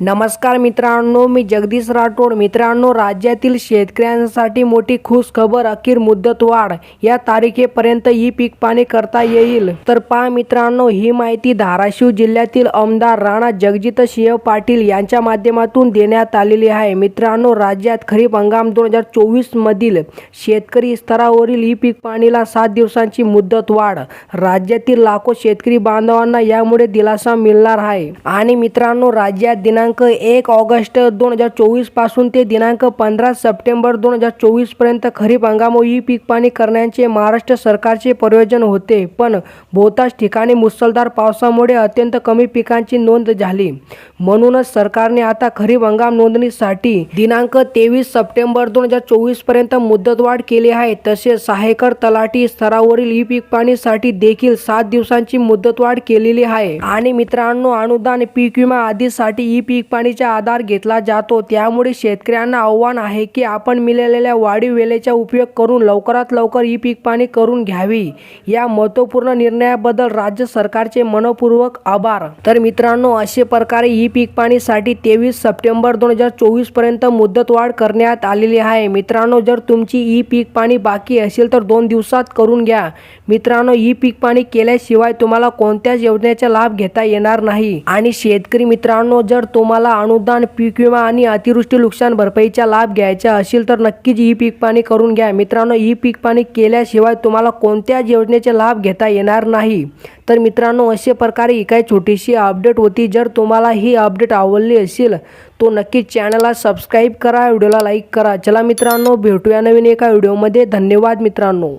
नमस्कार मित्रांनो मी जगदीश राठोड. मित्रांनो राज्यातील शेतकऱ्यांसाठी मोठी खुश खबर अखेर मुदतवाढ. या तारखेपर्यंत ही पीक पाणी करता येईल. तर पहा मित्रांनो ही माहिती धाराशिव जिल्ह्यातील आमदार राणा जगजित सिंह पाटील यांच्या माध्यमातून देण्यात आलेली आहे. मित्रांनो राज्यात खरीप हंगाम दोन हजार चोवीस मधील शेतकरी स्तरावरील ई पीक पाणीला सात दिवसांची मुदतवाढ. राज्यातील लाखो शेतकरी बांधवांना यामुळे दिलासा मिळणार आहे. आणि मित्रांनो राज्यात दिना दिनांक एक ऑगस्ट दोन हजार चोवीसपासून ते दिनांक पंधरा सप्टेंबर दोन हजार चोवीसपर्यंत खरीप हंगाम ई पीक पाणी करण्याचे महाराष्ट्र सरकारचे प्रयोजन होते. पण बहुतांश ठिकाणी मुसळधार पावसामुळे अत्यंत कमी पिकांची नोंद झाली. म्हणूनच सरकारने आता खरीप हंगाम नोंदणीसाठी दिनांक तेवीस सप्टेंबर दोन हजार चोवीसपर्यंत मुदतवाढ केली आहे. तसेच सहायकर तलाठी स्तरावरील ई पीक पाणीसाठी देखील सात दिवसांची मुदतवाढ केलेली आहे. आणि मित्रांनो अनुदान पीक विमा आदीसाठी ई पीक पाणीचा आधार घेतला जातो. त्यामुळे शेतकऱ्यांना आव्हान आहे की आपण मिळालेल्या वाढीव वेळेचा उपयोग करून लवकरात लवकर ई पीक पाणी करून घ्यावी. या महत्त्वपूर्ण निर्णयाबद्दल राज्य सरकारचे मनपूर्वक आभार. तर मित्रांनो अशा प्रकारे ई पीक पाणीसाठी तेवीस सप्टेंबर दोन हजार चोवीसपर्यंत मुदतवाढ करण्यात आलेली आहे. मित्रांनो जर तुमची ई पीक पाणी बाकी असेल तर दोन दिवसात करून घ्या. मित्रांनो ई पीक पाणी केल्याशिवाय तुम्हाला कोणत्याच योजनेचा लाभ घेता येणार नाही. आणि शेतकरी मित्रांनो जर तो तुम्हाला अनुदान पीक विमा आणि अतिवृष्टी नुकसान भरपाईचा लाभ घ्यायचा असेल तर नक्कीच ई पीक पाणी करून घ्या. मित्रांनो ई पीक पाणी केल्याशिवाय तुम्हाला कोणत्याच योजनेचे लाभ घेता येणार नाही? तर मित्रांनो अशा प्रकारे ही काही छोटीशी अपडेट होती. जर तुम्हाला ही अपडेट आवडली असेल तो नक्कीच चॅनलला सबस्क्राईब करा व्हिडिओला लाईक करा. चला मित्रांनो भेटूया नवीन एका व्हिडिओमध्ये. धन्यवाद मित्रांनो.